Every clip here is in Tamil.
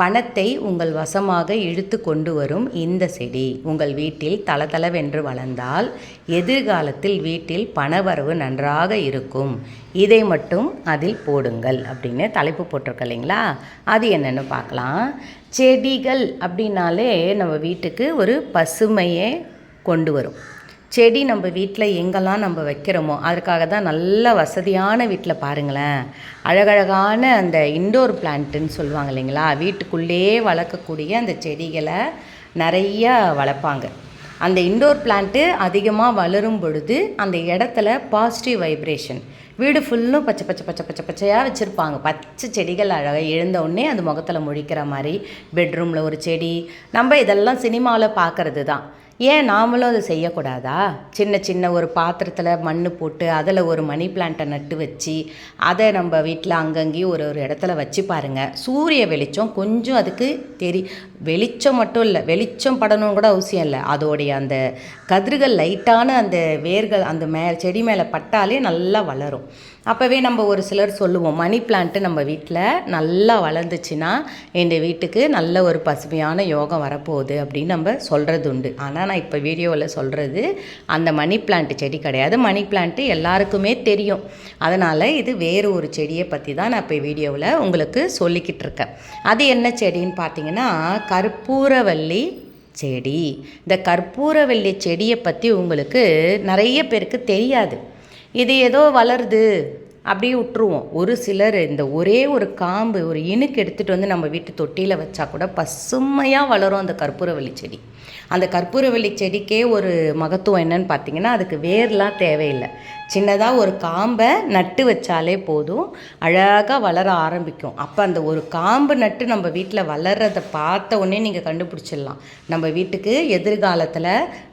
பணத்தை உங்கள் வசமாக இழுத்து கொண்டு வரும் இந்த செடி உங்கள் வீட்டில் தளதளவென்று வளர்ந்தால் எதிர்காலத்தில் வீட்டில் பணவரவு நன்றாக இருக்கும். இதை மட்டும் அதில் போடுங்கள் அப்படின்னு தலைப்பு போட்டிருக்க இல்லைங்களா? அது என்னென்னு பார்க்கலாம். செடிகள் அப்படின்னாலே நம்ம வீட்டுக்கு ஒரு பசுமையை கொண்டு வரும். செடி நம்ம வீட்டில் எங்கெல்லாம் நம்ம வைக்கிறோமோ அதுக்காக தான் நல்ல வசதியான வீட்டில் பாருங்களேன். அழகழகான அந்த இண்டோர் பிளான்ட்டுன்னு சொல்லுவாங்க இல்லைங்களா? வீட்டுக்குள்ளேயே வளர்க்கக்கூடிய அந்த செடிகளை நிறையா வளர்ப்பாங்க. அந்த இண்டோர் பிளான்ட்டு அதிகமாக வளரும் பொழுது அந்த இடத்துல பாசிட்டிவ் வைப்ரேஷன் வீடு ஃபுல்லும் பச்சை பச்சை பச்சை பச்சை பச்சையாக வச்சுருப்பாங்க. பச்சை செடிகள் அழகாக எழுந்தவுடனே அந்த அது முகத்தில் முழிக்கிற மாதிரி பெட்ரூமில் ஒரு செடி. நம்ம இதெல்லாம் சினிமாவில் பார்க்குறது தான். ஏன் நாமளும் அதை செய்யக்கூடாதா? சின்ன சின்ன ஒரு பாத்திரத்தில் மண் போட்டு அதில் ஒரு மணி பிளான்ட்டை நட்டு வச்சு அதை நம்ம வீட்டில் அங்கங்கேயும் ஒரு ஒரு இடத்துல வச்சு பாருங்கள் சூரிய வெளிச்சம் கொஞ்சம் அதுக்கு தெரி வெளிச்சம் மட்டும் இல்லை வெளிச்சம் படணும் கூட அவசியம் இல்லை. அதோடைய அந்த கதிர்கள் லைட்டான அந்த வேர்கள் அந்த மே செடி மேலே பட்டாலே நல்லா வளரும். அப்போவே நம்ம ஒரு சிலர் சொல்லுவோம் மணி பிளான்ட்டு நம்ம வீட்டில் நல்லா வளர்ந்துச்சுன்னா எங்கள் வீட்டுக்கு நல்ல ஒரு பசுமையான யோகம் வரப்போகுது அப்படின்னு நம்ம சொல்கிறது உண்டு. ஆனால் நான் இப்போ வீடியோவில் சொல்கிறது அந்த மணி பிளான்ட் செடி கிடையாது. மணி பிளான்ட்டு எல்லாருக்குமே தெரியும். அதனால் இது வேறு ஒரு செடியை பற்றி தான் நான் இப்போ வீடியோவில் உங்களுக்கு சொல்லிக்கிட்டு இருக்கேன். அது என்ன செடின்னு பார்த்தீங்கன்னா கற்பூரவல்லி செடி. இந்த கற்பூரவல்லி செடியை பற்றி உங்களுக்கு நிறைய பேருக்கு தெரியாது. இது ஏதோ வளருது. அப்படியே விட்டுருவோம். ஒரு சிலர் இந்த ஒரே ஒரு காம்பு ஒரு இனுக்கு எடுத்துகிட்டு வந்து நம்ம வீட்டு தொட்டியில் வச்சா கூட பசுமையாக வளரும் அந்த கற்பூரவள்ளி செடி. அந்த கற்பூரவள்ளி செடிக்கே ஒரு மகத்துவம் என்னன்னு பார்த்தீங்கன்னா அதுக்கு வேர்லாம் தேவையில்லை. சின்னதாக ஒரு காம்பை நட்டு வச்சாலே போதும். அழகாக வளர ஆரம்பிக்கும். அப்போ அந்த ஒரு காம்பு நட்டு நம்ம வீட்டில் வளர்கிறத பார்த்த உடனே நீங்கள் கண்டுபிடிச்சிடலாம். நம்ம வீட்டுக்கு எதிர்காலத்தில்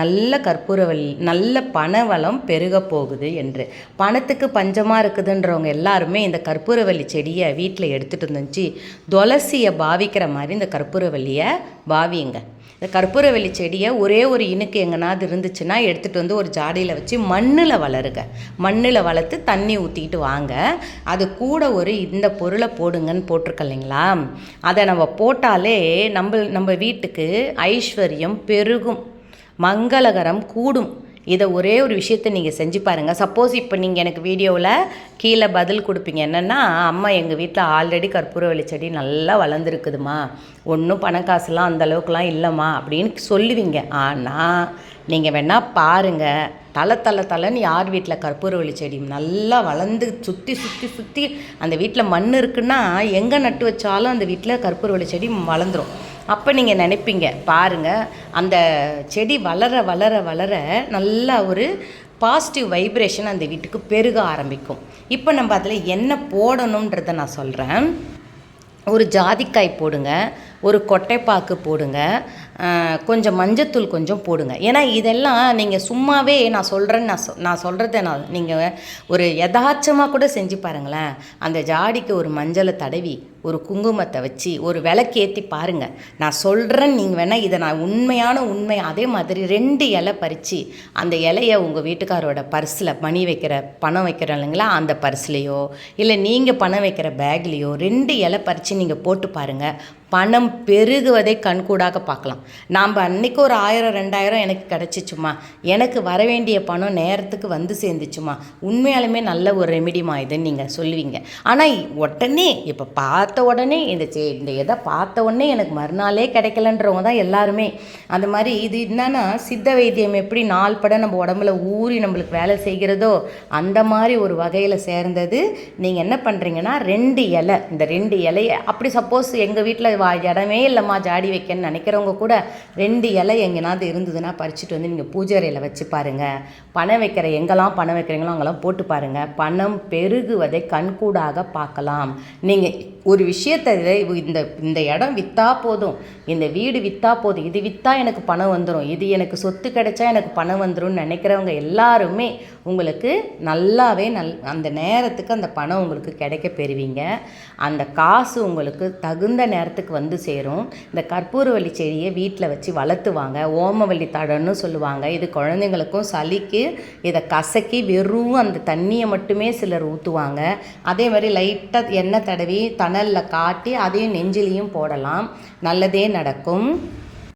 நல்ல கற்பூரவள்ளி நல்ல பண வளம் பெருக போகுது என்று. பணத்துக்கு பஞ்சமாக இருக்குது இருக்குதுன்றவங்க எல்லாருமே இந்த கற்பூரவள்ளி செடியை வீட்டில் எடுத்துகிட்டு இருந்துச்சு துளசியை பாவிக்கிற மாதிரி இந்த கற்பூரவல்லியை பாவிங்க. இந்த கற்பூரவல்லி செடியை ஒரே ஒரு இனுக்கு எங்கேனாவது இருந்துச்சுன்னா எடுத்துகிட்டு வந்து ஒரு ஜாடியில் வச்சு மண்ணில் வளருங்க. மண்ணில் வளர்த்து தண்ணி ஊற்றிக்கிட்டு வாங்க. அது கூட ஒரு இந்த பொருளை போடுங்கன்னு போட்டிருக்க இல்லைங்களா? அதை நம்ம போட்டாலே நம்ம நம்ம வீட்டுக்கு ஐஸ்வர்யம் பெருகும். மங்களகரம் கூடும். இதை ஒரே ஒரு விஷயத்த நீங்கள் செஞ்சு பாருங்கள் சப்போஸ் இப்போ நீங்கள் எனக்கு வீடியோவில் கீழே பதில் கொடுப்பீங்க. என்னென்னா அம்மா எங்கள் வீட்டில் ஆல்ரெடி கற்பூரவள்ளி செடி நல்லா வளர்ந்துருக்குதுமா. ஒன்றும் பணக்காசுலாம் அந்த அளவுக்குலாம் இல்லைம்மா. அப்படின்னு சொல்லுவீங்க. ஆனால் நீங்கள் வேணால் பாருங்கள் தலை தலை தலைன்னு யார் வீட்டில் கற்பூரவள்ளி செடி நல்லா வளர்ந்து சுற்றி சுற்றி சுற்றி அந்த வீட்டில் மண் இருக்குன்னா எங்கே நட்டு வச்சாலும் அந்த வீட்டில் கற்பூரவள்ளி செடி வளர்ந்துடும் அப்போ நீங்கள் நினைப்பீங்க பாருங்கள் அந்த செடி வளர வளர வளர நல்லா ஒரு பாசிட்டிவ் வைப்ரேஷன் அந்த வீட்டுக்கு பெருக ஆரம்பிக்கும். இப்போ நம்ம அதில் என்ன போடணுன்றதை நான் சொல்கிறேன் ஒரு ஜாதிக்காய் போடுங்க. ஒரு கொட்டைப்பாக்கு போடுங்க. கொஞ்சம் மஞ்சத்தூள் கொஞ்சம் போடுங்க. ஏன்னா இதெல்லாம் நீங்கள் சும்மாவே நான் சொல்கிறேன்னு நான் சொ நான் சொல்கிறத நான் நீங்கள் ஒரு யதார்த்தமாக கூட செஞ்சு பாருங்களேன். அந்த ஜாடிக்கு ஒரு மஞ்சளை தடவி ஒரு குங்குமத்தை வச்சு ஒரு விளக்கேற்றி பாருங்கள் நான் சொல்கிறேன்னு நீங்கள் வேணால் இதை நான் உண்மையான உண்மை அதே மாதிரி ரெண்டு இலை பறித்து அந்த இலையை உங்கள் வீட்டுக்காரோட பர்ஸில் மணி வைக்கிற பணம் வைக்கிற இல்லைங்களா அந்த பர்ஸ்லேயோ இல்லை நீங்கள் பணம் வைக்கிற பேக்லேயோ ரெண்டு இலை பறித்து நீங்கள் போட்டு பாருங்கள் பணம் பெருகுவதை கண்கூடாக பார்க்கலாம். நாம் அன்றைக்கி ஒரு ஆயிரம் ரெண்டாயிரம் எனக்கு கிடச்சிச்சுமா? எனக்கு வர வேண்டிய பணம் நேரத்துக்கு வந்து சேர்ந்துச்சுமா? உண்மையாலுமே நல்ல ஒரு ரெமிடிமா இதுன்னு நீங்கள் சொல்லுவீங்க. ஆனால் உடனே இப்போ பார்த்த உடனே இந்த சே இந்த எதை பார்த்த உடனே எனக்கு மறுநாளே கிடைக்கலன்றவங்க தான் எல்லாருமே. அந்த மாதிரி இது என்னன்னா சித்த வைத்தியம் எப்படி நாள் பட நம்ம உடம்புல ஊறி நம்மளுக்கு வேலை செய்கிறதோ அந்த மாதிரி ஒரு வகையில் சேர்ந்தது. நீங்கள் என்ன பண்ணுறீங்கன்னா ரெண்டு இலை இந்த ரெண்டு இலையை அப்படி சப்போஸ் எங்கள் வீட்டில் வா இடமே இல்லைம்மா ஜாடி வைக்கன்னு நினைக்கிறவங்க கூட ரெண்டு இலை எங்கேனாவது இருந்ததுன்னா பறிச்சுட்டு வந்து நீங்கள் பூஜை அறையில் வச்சு பாருங்கள் பணம் வைக்கிற எங்கெல்லாம் பணம் வைக்கிறீங்களோ அங்கெல்லாம் போட்டு பாருங்கள் பணம் பெருகுவதை கண்கூடாக பார்க்கலாம். நீங்கள் ஒரு விஷயத்தை இதை- இந்த இந்த இடம் விற்றா போதும். இந்த வீடு விற்றா போதும். இது விற்றா எனக்கு பணம் வந்துடும் இது எனக்கு சொத்து கிடைச்சா எனக்கு பணம் வந்துடும் நினைக்கிறவங்க எல்லாருமே உங்களுக்கு நல்லாவே நல் அந்த நேரத்துக்கு அந்த பணம் உங்களுக்கு கிடைக்க பெறுவீங்க. அந்த காசு உங்களுக்கு தகுந்த நேரத்துக்கு வந்து சேரும். இந்த கற்பூரவள்ளி செடியை வீட்டில் வச்சு வளர்த்துவாங்க. ஓமவள்ளி தடன்னு சொல்லுவாங்க. இது குழந்தைங்களுக்கும் சளிக்கு இதை கசக்கி வெறும் அந்த தண்ணியை மட்டுமே சிலர் ஊற்றுவாங்க அதே மாதிரி லைட்டாக எண்ணெய் தடவி தணலில் காட்டி அதையும் நெஞ்சிலையும் போடலாம். நல்லதே நடக்கும்.